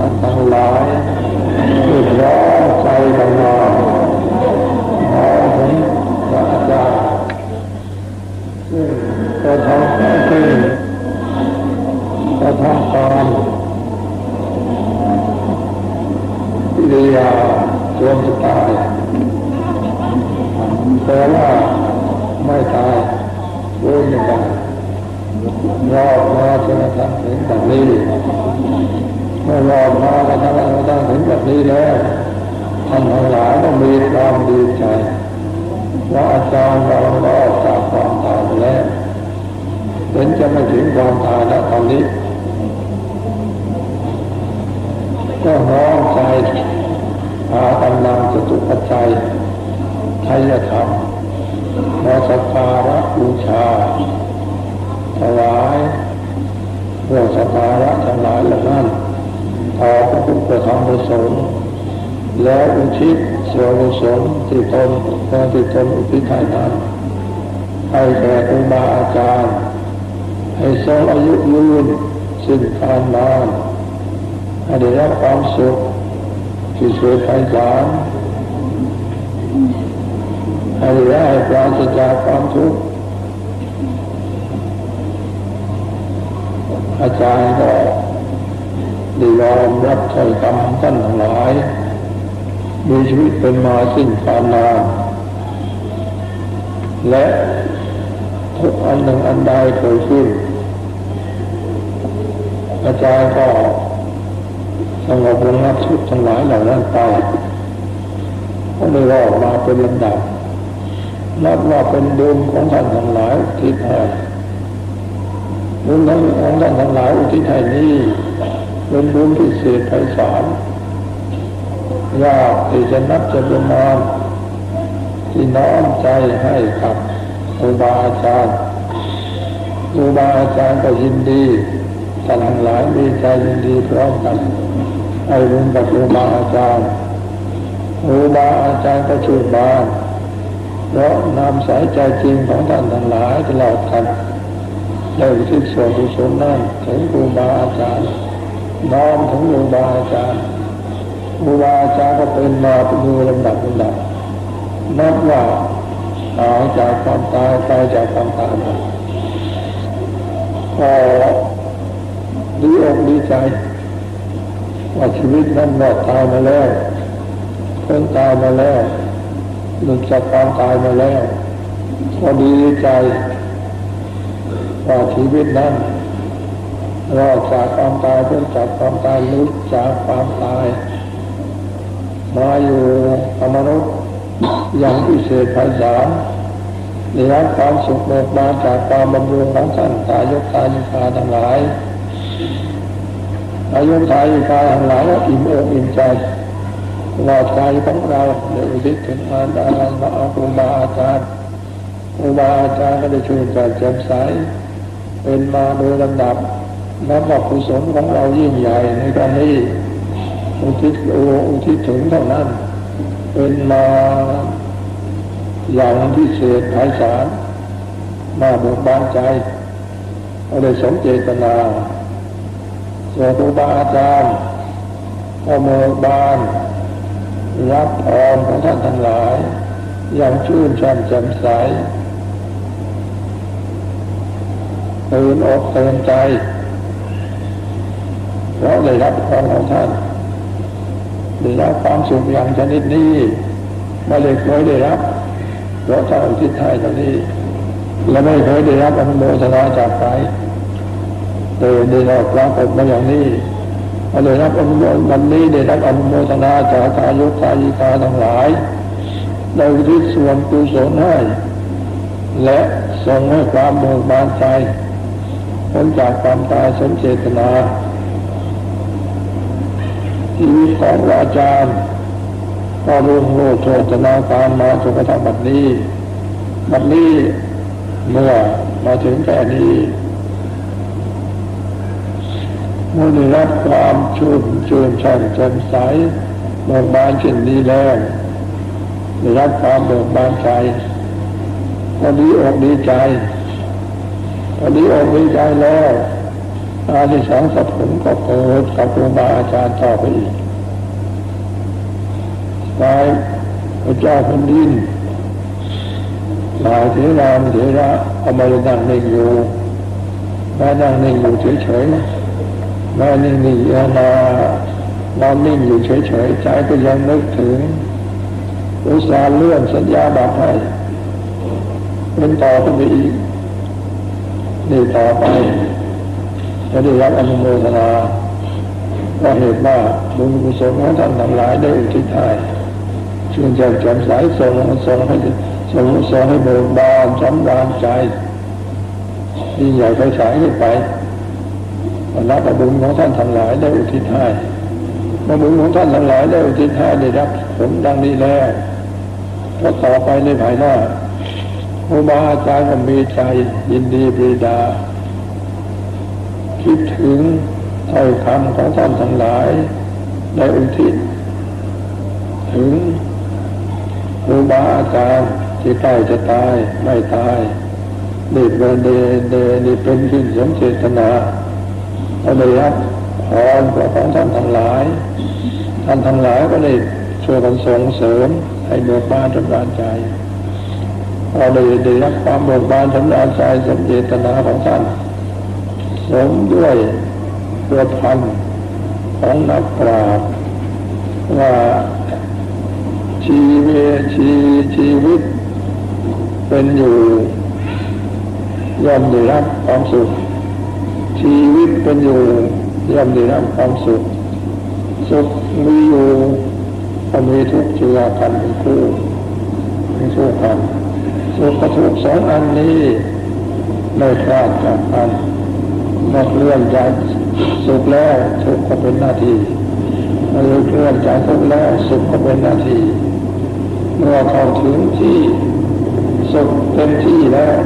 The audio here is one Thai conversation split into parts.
ท่านทั้งหลายที่ร้อนใจกันมาขอถึงพระอาจารย์ซึ่งกระทำหน้าที่กระทำการกิริยาจนจะตายแต่ว่าไม่ตายรู้ไม่ได้รอดมาจนกระทั่งถึงแบบนี้ มื่อรอมาก็ทั้งกระทั่งถึงแบบนี้แล้วท่านทั้งหลายต้องมีความดีใจว่าอาจารย์เรารอดจากความตายไปแล้วเป็นจะไม่ถึงความตายแล้วตอนนี้ ก็น้อมใจหากำลังจตุปัจจัยไทยธรรมมาสักการะบูชาถวายเพื่อสักการะทั้งหลายเหล่านั้น ต่อพระพุทธธรรมประสงค์แล้วอุทิศส่วนกุศลที่ตนตนที่ตนอุทิศให้นั้นให้แก่ครูบาอาจารย์ให้ทรงอายุยืนสิ้นการนานให้ได้รับความสุขที่สุดไพศาลให้ได้ปราศจากความทุกข์อาจารย์ก็ ได้ยอมรับใช้กรรมท่านทั้งหลาย มีชีวิตเป็นมาสิ้นการนานและทุกอันหนึ่งอันใดเกิดขึ้นอาจารย์ก็สงบระงับทุกทั้งหลายเหล่านั้นไปก็ได้รอดมาเป็นลำดับนับว่าเป็นบุญของท่านทั้งหลายที่แท้บุญของท่านทั้งหลายอุทิศให้นี้ เป็นบุญพิเศษไพศาลยากที่จะนับจะประมาณที่น้อมใจให้กับครูบาอาจารย์ครูบาอาจารย์ก็ยินดีท่านทั้งหลายมีใจยินดีพร้อมกันให้บุญกับครูบาอาจารย์ครูบาอาจารย์ก็ช่วยบานเพราะนำสายใจจริงของท่านทั้งหลายตลอดกันได้อุทิศส่วนกุศลนั้นถึงครูบาอาจารย์ น้อมถึงครูบาอาจารย์ครูบาอาจารย์ก็เป็นมาเป็นมือลำดับลำดับนับว่าหายจากความตายตายจากความตายมาพอดีอกดีใจ ว่าชีวิตนั้นรอดตายมาแล้วเพ้นตายมาแล้วหลุดจากความตายมาแล้วก็ดีใจว่าชีวิตนั้น รอดจากความตายพ้นจากความตายลุดจากความตาย มาอยู่อมนุษย์อย่างพิเศษไพศาลได้รับความสุขเบิกบานจากความบำรุงของท่านตายกตายิกาทั้งหลายอายุทายิกาทั้งหลายก็อิ่มอกอิ่มใจหลอดใจของเราเดี๋ยวอุทิศถึงอาจารย์มาเอาครูบาอาจารย์ครูบาอาจารย์ก็ได้ช่วยจัดแจ่มใสเป็นมาโดยลำดับ นับว่ากุศลของเรายิ่งใหญ่ในตอนนี้อุทิศโออุทิศถึงเท่านั้น เป็นมาอย่างพิเศษไพศาลมาเบิกบานใจก็เลยสมเจตนาส่วนครูบาอาจารย์ก็เบิกบาน รับพรของท่านทั้งหลาย อย่างชื่นช่ำแจ่มใสตื่นอกตื่นใจ เราได้รับพรของท่านได้รับความสุขอย่างชนิดนี้ไม่ได้เคยได้รับเพราะท่านอุทิศให้ตอนนี้ และไม่เคยได้รับอนุโมทนาจากใครแต่ได้รับปรากฏมาอย่างนี้ได้รับอนุโมทนาวันนี้ได้รับอนุโมทนาจากกายกกายิกาทั้งหลายได้อุทิศส่วนกุศลให้และส่งให้ความเบิกบานใจพ้นจากความตายสมเจตนา ชีวิตของอาจารย์ก็รุ่งโรจน์โชตนาการมาจนกระทั่งบัดนี้ บัดนี้เมื่อมาถึงแค่นี้เมื่อได้รับความชุ่มชื่นช่ำแจ่มใสเบิกบานเช่นนี้แล้วได้รับความเบิกบานใจก็ดีอกดีใจพอดีอกดีใจแล้ว อาที่สองสับผลก็เกิดกับครูบาอาจารย์ต่อไปอีกตายพระเจ้าแผ่นดินหลายเถรามเถระเอามานั่งนิ่งอยู่ม่นั่งนิ่งอยู่เฉยๆม่นิ่งนิ่งๆเอามานอนนิ่งอยู่เฉยๆใจก็ยังนึกถึงอุตสาห์เลื่อนสัญญาบัตรให้เป็นต่อขึ้นไปอีกนี่ต่อไป จะได้รับอนุโมทนาว่าเหตุว่าบุญกุศลของท่านทั้งหลายได้อุทิศให้ชื่นใจแจ่มใสส่งส่งให้ส่งส่งให้เบิกบานสำราญใจยิ่งใหญ่ไปสายขึ้นไปรับบุญของท่านทั้งหลายได้อุทิศให้เมื่อบุญของท่านทั้งหลายได้อุทิศให้ได้รับผลดังนี้แล้วก็ต่อไปในภายหน้าครูบาอาจารย์ก็มีใจยินดีปรีดา คิดถึงถ้อยคำของท่านทั้งหลายได้อุทิศถึงครูบาอาจารย์ที่ใกล้จะตายไม่ตายนี่เป็นเดเดนี่เป็นขึ้นสมเจตนาก็ได้รับพรของท่านทั้งหลาย ท่านทั้งหลายก็ได้ช่วยกันส่งเสริมให้เบิกบานสำราญใจเราได้ได้รับความเบิกบานสำราญใจสมเจตนาของท่าน สมด้วยตัวพันธ์ของนักปราชญ์ว่าชีวิตชีชีวิต เป็นอยู่ย่อมได้รับความสุข ชีวิตเป็นอยู่ย่อมได้รับความสุข สุขมีอยู่ก็มีทุกข์เจือกันเป็นคู่เป็นสู้กันสุขกับทุกข์สองอันนี้ไม่คลาดจากกัน หมดเรื่องจากสุขแล้วทุกข์ก็เป็นหน้าที่เมื่อเรื่องจากทุกข์แล้วสุขก็เป็นหน้าที่เมื่อเข้าถึงที่สุขเต็มที่แล้ว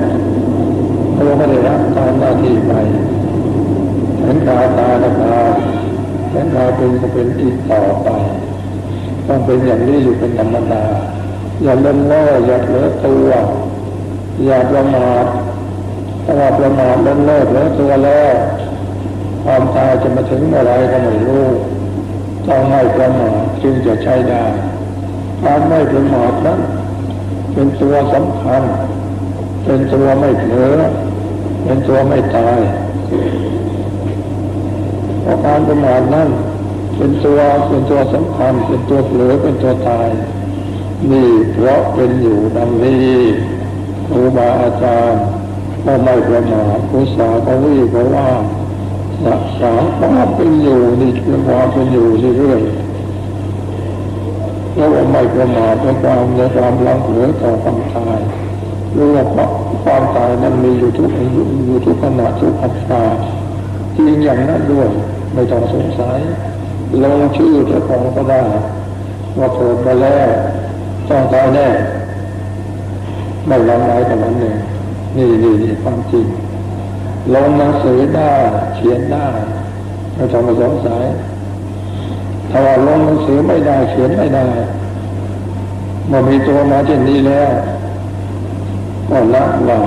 เราก็ได้รับตามหน้าที่ไปเห็นตาตาตาตาเห็นตาเป็นก็เป็นอีกต่อไป ต้องเป็นอย่างนี้อยู่เป็นธรรมดาอย่าเล่นล่ออย่าเผลอตัวอย่าประมาท ถ้าว่าประมาทเล่นเลิศแล้วตัวแล้วความตายจะมาถึงเมื่อไรก็ไม่รู้ต้องไม่ประมาทจึงจะใช้ได้ความไม่ประมาทนั้นเป็นตัวสำคัญ เป็นตัวไม่เผลอเป็นตัวไม่ตายเพราะการประมาทนั้นเป็นตัวเป็นตัวสำคัญ เป็นตัวเผลอเป็นตัวตาย นี่เพราะเป็นอยู่ดังนี้ครูบาอาจารย์ ก็ไม่ประมาทอุตสาห์ก็วิ่งก็ว่ารักษาความเป็นอยู่นี่คือความเป็นอยู่เรื่อยๆแล้วไม่ประมาทในความในความลังเหลือต่อความตายรู้ว่าความตายนั้นมีอยู่ทุกอยู่ทุกขณะทุกอัตราจริงอย่างนั้นด้วยไม่ต้องสงสัยลงชื่อเจ้าของก็ได้ว่าเกิดมาแล้วต้องตายแน่ไม่ลังไหนแต่นั้นเอง นี่นี่นี่ความจริงลงหนังสือได้เขียนได้ไม่ต้องมาสงสัยถ้าว่าลงหนังสือไม่ได้เขียนไม่ได้เมื่อมีตัวมาเช่นนี้แล้วก็ละว่า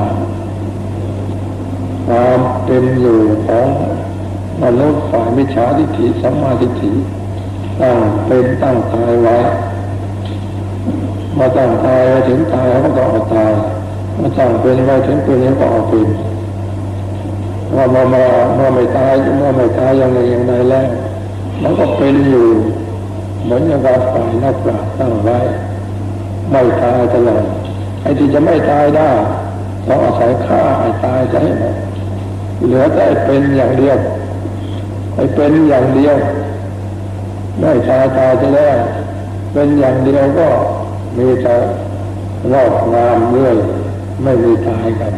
ความเป็นอยู่ของมนุษย์ฝ่ายมิจฉาทิฏฐิสัมมาทิฏฐิตั้งเป็นตั้งตายไว้มาตั้งตายถึงตายก็ต้องเอาตาย มาตั้งเป็นไว้ถึงเป็นก็เอาเป็นว่ามามาเมื่อไม่ตายเมื่อไม่ตายยังไงยังไงแล้ว มันก็เป็นอยู่ เหมือนอย่างการฝ่ายนักปราชญ์ตั้งไว้ ไม่ตายตลอดไอ้ที่จะไม่ตายได้ต้องอาศัยฆ่าไอ้ตายจะให้หมเหลือแต่เป็นอย่างเดียวไอ้เป็นอย่างเดียวไม่ตายตายจะแล้วเป็นอย่างเดียวก็มีแต่รอบงามเรื่อย ไม่มีตายกัน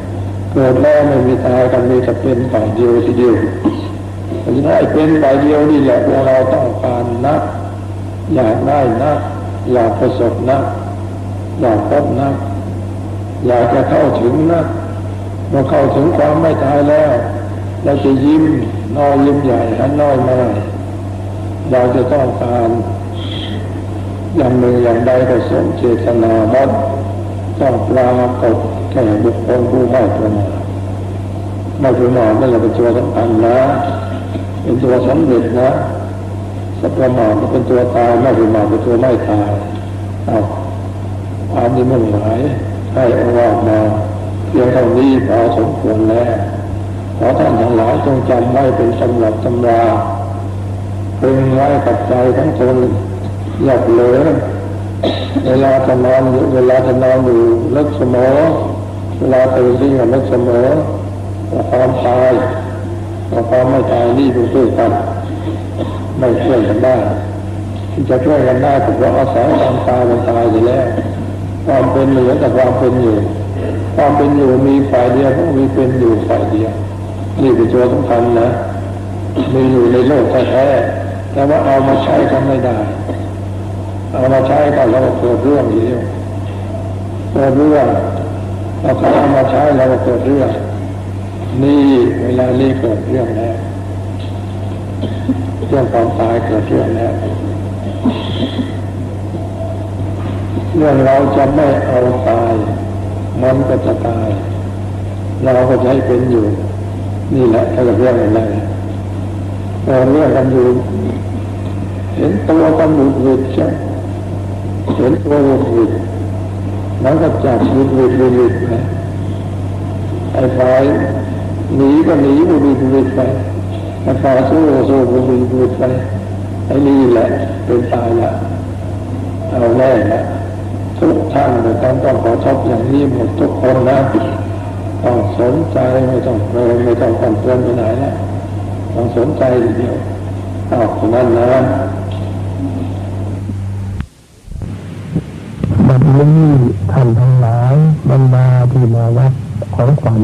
เกิดแล้วไม่มีตายกันมีแต่เป็นฝ่ายเดียวทีเดียวเพราะฉะนั้นเป็นฝ่ายเดียวนี่แหละพวกเราต้องการนัก อยากได้นัก อยากประสบนัก อยากพบนัก อยากจะเข้าถึงนักเมื่อเข้าถึงความไม่ตายแล้วเราจะยิ้มน้อยยิ้มใหญ่หันน้อยมาเราจะต้องการอย่างหนึ่งอย่างใดก็สมเจตนาบัดต้องปรากฏ แก่บุคคลผู้ไม่ประมาทไม่ประมาทนั่นแหละเป็นตัวสำคัญนะเป็นตัวสำเร็จนะสัพประมาทเป็นตัวตายไม่ประมาทเป็นตัวไม่ตายเอาอันนี้มุ่งหมายให้อาว่ามาเพียงเท่านี้พอสมควรแล้วขอท่านทั้งหลายจงจำไว้เป็นตำหรับตำราเป็นไว้กับใจทั้งตนอย่าเลอเวลาจะนอนอยู่เวลาจะนอนอยู่ลึกสมอง เวลาตื่นที่ลึกเสมอความตายความไม่ตายนี่เป็นด้วยกันไม่ช่วยกันได้ที่จะช่วยกันได้ก็เพราอาศัยความตายมันตายอยู่แล้วความเป็นเหนือกับความเป็นอยู่ ความเป็นอยู่มีฝ่ายเดียวมีเป็นอยู่ฝ่ายเดียวนี่เป็นตัวสำคัญนะมีอยู่ในโลกแท้แต่ว่าเอามาใช้กันไม่ได้ เอามาใช้กันแล้วเกิดเรื่องอยู่เดียวเกิดเรื่อง เราเอามาใช้แล้วก็เกิดเรื่อง นี่เวลานี้เกิดเรื่องแล้วเรื่องความตายเกิดเรื่องแล้วเรื่องเราจะไม่เอาตาย มันก็จะตาย เราก็จะให้เป็นอยู่ นี่แหละถ้าเรื่องอะไรเราเรื่องกันอยู่ เห็นตัวกันหยุดหยุดใช่เห็นตัวหยุดหยุด มันก็จับหุดหยุดหยุดหุดไปไอ้ฝ่ายหนีก็หนีหยุดหยุดหุดไปไอ้ฝ่ายสู้สู้หยุดหยุดหุดไปไอ้นี่แหละเป็นตายละเอาแน่ละทุกท่านเลยต้องต้องขอชอบอย่างนี้หมดทุกคนนะต้องสนใจไม่ต้องเลยไม่ต้องกันเตือนไปไหนแล้วต้องสนใจเดียวเอาคนนั้นนะ บัด นี้ท่านทั้งหลายบรรดาที่มาวัดของขวัญ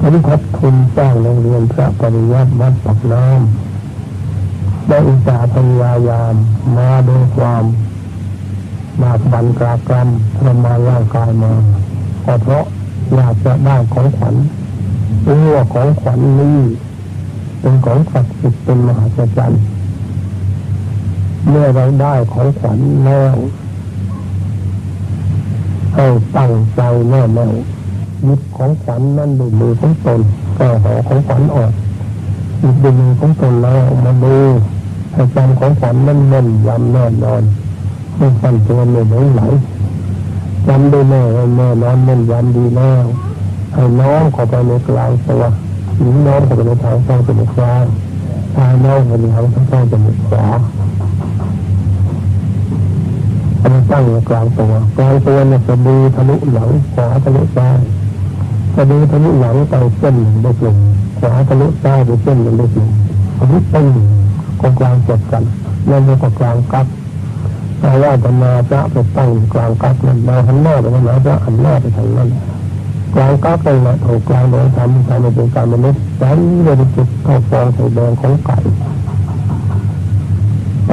บริทับทุนสร้างโรงเรียนพระปริยัติวัดปักน้ำได้อุตสาห์พยายามมาโดยความบากบันกรากรรมทรมานร่างกายมาก็เพราะอยากจะได้ของขวัญรู้ว่าของขวัญนี้เป็นของศักดิ์สิทธิ์เป็นมหาศาลเมื่อเราได้ของขวัญแล้ว ให้ตั้งใจแน่แน่ยิบของขวัญนั่นด้วยมือของตนก็ห่อของขวัญออกหยิบด้วยมือของตนแล้วมาดูให้จำของขวัญนั่นแน่นยำแน่นอนไม่สั่นตัวไม่หลงไหลจำได้แน่แน่นอนแน่นยำดีแล้วให้น้องเข้าไปในกลางตัวหญิงน้องเข้าไปในทางช่องจมูกซ้ายชายน้องเข้าไปในทางช่องจมูกขวา อันนี้ ตั้งอยู่กลางตัวกลางตัวเนี่ยจะดูทะลุหลังขวาทะลุซ้ายจะดูทะลุหลังไปเส้นหนึ่งได้กลุ่มขวาทะลุซ้ายไปเส้นหนึ่งได้กลุ่มทะลุเป็นกองกลางจบกันแล้วมันก็กลางกักแต่ว่าจะมาพระไปตั้งกลางกักนั้นมาหันหน้าไปทางไหนพระหันหน้าไปทางนั้นกลางกักไปนะถูกกลางโดยทำทำเป็นการมนุษย์นั้นเลยเป็นจุดเข้าฟองใส่แดงของไก่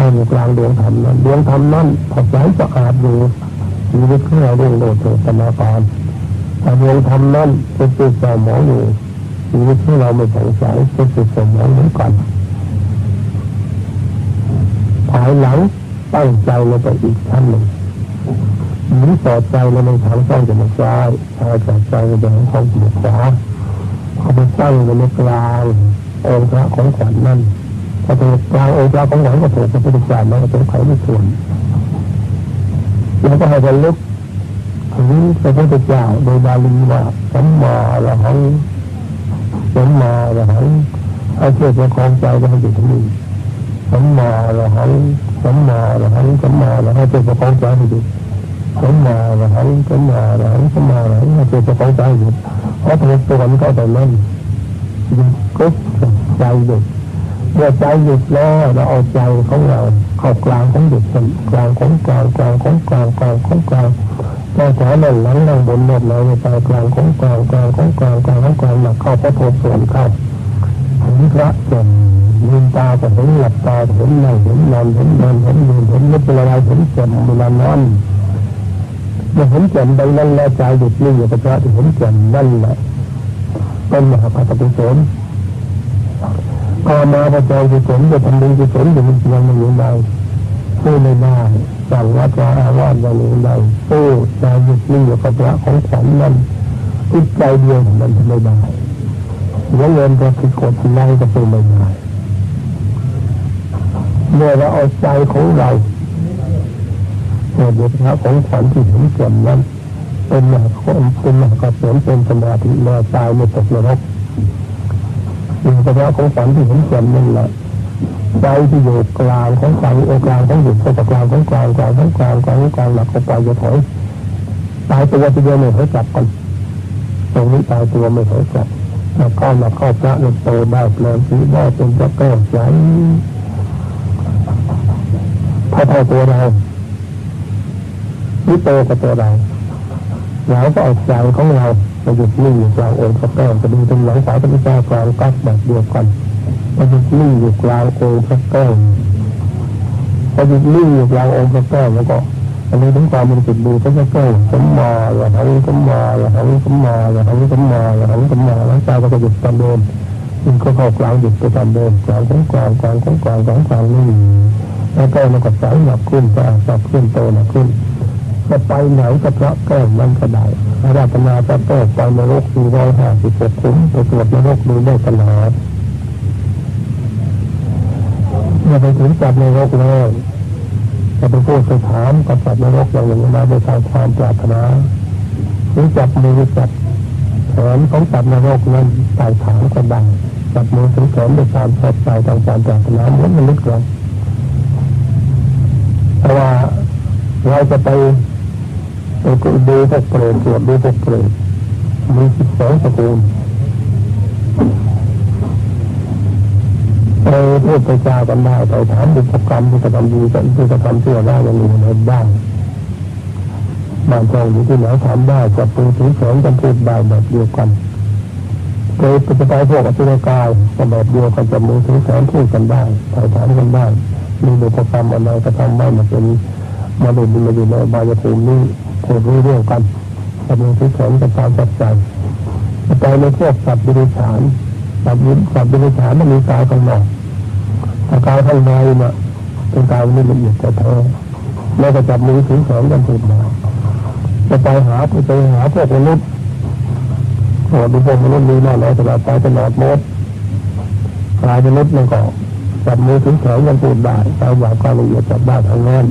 ตั้งอยู่กลางดวงธรรมนั้นดวงธรรมนั้นพอใสสะอาดอยู่ชีวิตของเราเรื่องโลดโผตนาการแต่ดวงธรรมนั้นเป็นจุดเศร้าหมองอยู่ชีวิตของเราไม่ผ่องใสเป็นจุดเศร้าหมองเหมือนกันภายหลังตั้งใจลงไปอีกชั้นหนึ่งหญิงสอดใจลงในทางต้องจมูกซ้ายชายสอดใจลงในทางต้องขวาเอาไปตั้งไว้ในกลางองค์พระของขวัญนั่น พอถูกกลางองค์พระของหวังก็ถูกพระพุทธเจ้าแล้วก็ถูกไขไม่ส่วนแล้วก็ให้บระลึกถึงพระพุทธเจ้าโดยบาลีว่าสัมมาอรหังสัมมาอรหังให้เชื่อประคองใจก็ให้อยู่ที่นี่สัมมาอรหังสัมมาอรหังสัมมาอรหังให้เชื่อประคองใจให้อยู่สัมมาอรหังสัมมาอรหังสัมมาอรหังเชื่อประคองใจอยู่เพราะถูกตัวมันก็แต่นั้นยึดกุ๊บใจเด็ก เมื่อใจหยุดแล้วเราเอาใจของเราเข้ากลางของหยุดกลางของกลางกลางของกลางกลางของกลางแต่ขวาหนึ่งหลังนั่งบนหมดเลยในใจกลางของกลางกลางของกลางกลางของกลางหนักเข้าพระโพธิ์ส่วนเข้าถึงพระจนลืมตาก็เห็นหลับตาเห็นนั่งเห็นนอนเห็นเดินเห็นยืนเห็นนึกเป็นอะไรเห็นจนเวลานอนเมื่อเห็นจนใดนั้นแล้วใจหยุดนิ่งอยู่กับพระที่เห็นจนนั่นแหละเป็นมหาปฏิกุศล พอมาประจอยกุศลจะทำบุญกุศลอยู่มันยังไม่อยู่ใดสู้ไม่ได้สั่งวัดวาอาวาสอย่างอื่นใดสู้ใจหยุดนิ่งอยู่กับพระของขวัญนั้นจิตใจเดียวมันทำไม่ได้เสียเงินก็ผิดกฎไล่ก็เป็นไม่ได้เมื่อเราเอาใจของเราเมื่อเด็กพระของขวัญที่เห็นเก่มนั้นเป็นหนักคนเป็นหนักกระสนเป็นสมาธิแลตายไม่ตกนรก สิ่งเฉพาะของขวัญที่เห็นเก่มนั่นแหละใจที่อยู่กลางของกลางโอกลางของหยุดก็กลางของกลางกลางของกลางกลางของกลางหลักก็ไปจะถอยตายตัวทีเดียวไม่ถอยกลับกันตรงนี้ตายตัวไม่ถอยกลับแล้วก็มาเข้าพระในโตได้เปลี่ยนสีได้เป็นพระแก้วใสพอเท่าตัวเรานี่โตกับตัวเราเราก็เอาใจของเรา ไปหยุดนิ่งอยู่กลางองค์พระแก้วจะดูตรงหลังสายพระพุทธเจ้ากลางกัดแบบเดียวกันไปหยุดนิ่งอยู่กลางองค์พระแก้วพอหยุดนิ่งอยู่กลางองค์พระแก้วแล้วก็อันนี้ถึงความมันจิตดูพระแก้วสมมาอย่าหังสมมาอย่าหังสมมาอย่าหังสมมาอย่าหังสมมาแล้วใจก็จะหยุดตามเดิมมันก็เข้ากลางหยุดไปตามเดิมกลางของกลางกลางของกลางกลางกลางนิ่งแล้วก็มันก็ใสหนักขึ้นก็สับขึ้นโตหนักขึ้น จะไปไหนก็พระแก้วมันก็ได้อาราธนาพระแก้วไปนรกสี่ร้อยห้าสิบหกคุ้มไปตรวจนรกดูได้ตลอดเมื่อไปถึงจับนรกแล้วจะไปพูดไปถามกับจับนรกอย่างหนึ่งมาโดยทางความปรารถนาหรือจับมือจับแขนของจับนรกนั้นไต่ถามก็ได้จับมือถึงแขนโดยการชอบใจทางความปรารถนาเหมือนมันลึกลงแต่ว่าเราจะไป ดูพวกเปรตตรวจดูพวกเปรตมีสิบสองตระกูลไปพูดไปจากันได้ไปถามบุพกรรมบุพกรรมดีกันบุพกรรมเชื่อได้ยังมีในบ้างบางเจ้าอยู่ที่ไหนถามได้จับปืนถือแขนกันพูดได้แบบเดียวกันเคยไปไปพวกอสุรกายก็แบบเดียวกันจับมือถือแขนพูดกันได้ไปถามกันได้มีบุพกรรมอะไรก็ทำได้มาเป็นมาดูมาอยู่ในบายภูมินี้ พูดรู้เรื่องกันจับมือถือแขนกันตามจับใจไปในพวกสัตว์บริษานสัตว์สัตว์บริษานมันมีกายข้างนอกแต่กายข้างในเนี่ยเป็นกายไม่ละเอียดแต่แท้แล้วก็จับมือถือแขนกันพูดมาจะไปหาไปหาพวกมนุษย์โอ้ดูพวกมนุษย์มีหน้าน้อยตลอดไปตลอดมดกายมนุษย์มันก็จับมือถือแขนกันพูดได้ตามหลักความละเอียดจับได้ทางนั้น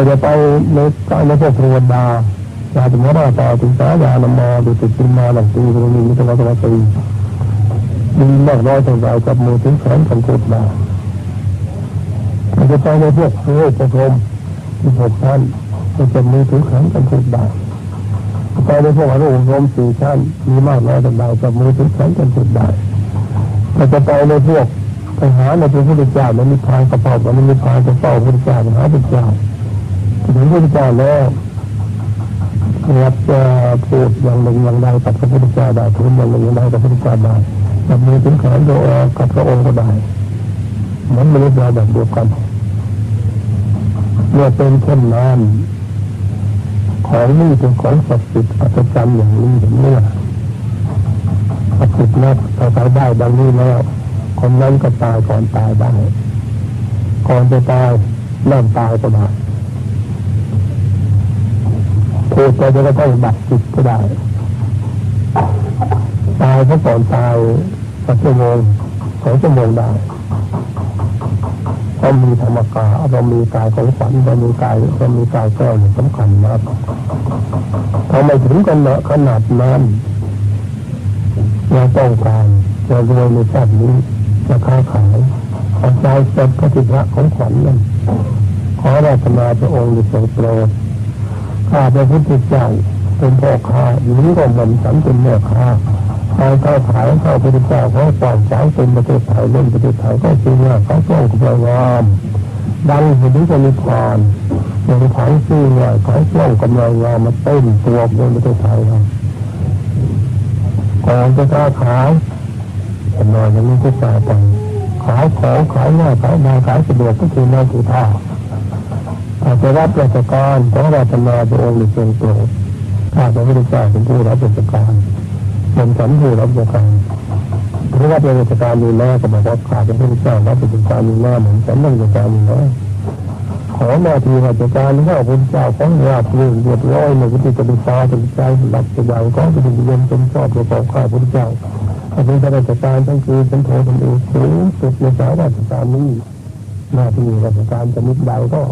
ก็จะไปในกาในพวกเทวดาญาติมราตาถึงสายานมาดูติดติมาหลังตีตรงนี้มิตรวัตรตีดีมากน้อยเท่าไรจับมือถึงแขนกันพูดได้ก็จะไปในพวกเทวดาพรมที่พวกท่านก็จะมือถือแขนกันพูดได้ไปในพวกอรุณรมสี่ชั้นมีมากน้อยเท่าไรจับมือถือแขนกันพูดได้ก็จะไปในพวกไปหาในพระพุทธเจ้าในนิพพานกระเป๋าในนิพพานกระเป๋าพระพุทธเจ้าหาพระเจ้า ถึงพุทธเจ้าแล้วรับจะพูดอย่างหนึ่งอย่างใดกับพระพุทธเจ้าได้พูดอย่างหนึ่งอย่างใดกับพระพุทธเจ้าได้จับมือถึงแขนโดกับพระองค์ก็ได้เหมือนมนุษย์เราแบบเดียวกันเมื่อเป็นเช่นนั้นของนี่เป็นของศักดิ์สิทธิ์อัศจรรย์อย่างนี้เห็นไหมล่ะศักดิ์สิทธิ์นักถ้าใครได้ดังนี้แล้วคนนั้นก็ตายก่อนตายได้ก่อนจะตายเริ่มตายก็ได้ พูดไปจะก็ต้องดับจิตก็ได้ ตายเพระก่อนตายสักชั่วโมงสองชั่วโมงได้เรามีธรรมกายเรามีกายของฝันเรามีกายเรามีกายแก้วสำคัญมากทำไมถึงกันเนาะขนาดนั้นเราต้องการจะรวยในชาตินี้จะค้าขายเอใจเป็นปฏิภะของขวัญนั่นขอราชนาพระองค์ทรงโปรด ข้าพระพุทธเจ้าเป็นพ่อค้าหญิงก็เหมือนฉันเป็นแม่ค้าการค้าวขายข้าวพระพุทธเจ้าเขาปอยสายเป็นประเทศไทยเล่นประเทศไทยก็จริงว่าเขาต้องกำลังงามดังถึงจะมีพรอย่างขายซื้อเนี่ยขายกล้องกำลังงามมาเต้นตัวในประเทศไทยเราก่อนจะค้าขายแต่หน่อยยังไม่ก็จ่ายไปขายของขายหน้าขายนาขายสะดวกก็คือหน้าคือท่า อาจจะรับราชการขอราชนาพระองค์ทรงโปรดข้าพระพุทธเจ้าเป็นผู้รับราชการเป็นฉันผู้รับราชการเพราะว่าเป็นราชการมีหน้าก็บอกว่าข้าพระพุทธเจ้ารับราชการมีหน้าเหมือนฉันรับราชการมีหน้าขอหน้าที่ราชการข้าพุทธเจ้าของราบรื่นเรียบร้อยในวิธีปฏิบัติเป็นใจหลักอย่างก็เป็นเรียนเป็นชอบประกอบข้าพุทธเจ้าถ้าเป็นข้าราชการทั้งคือเป็นโทเป็นเอกสูงสุดในสายราชการนี้หน้าที่ราชการจะนิดใดก็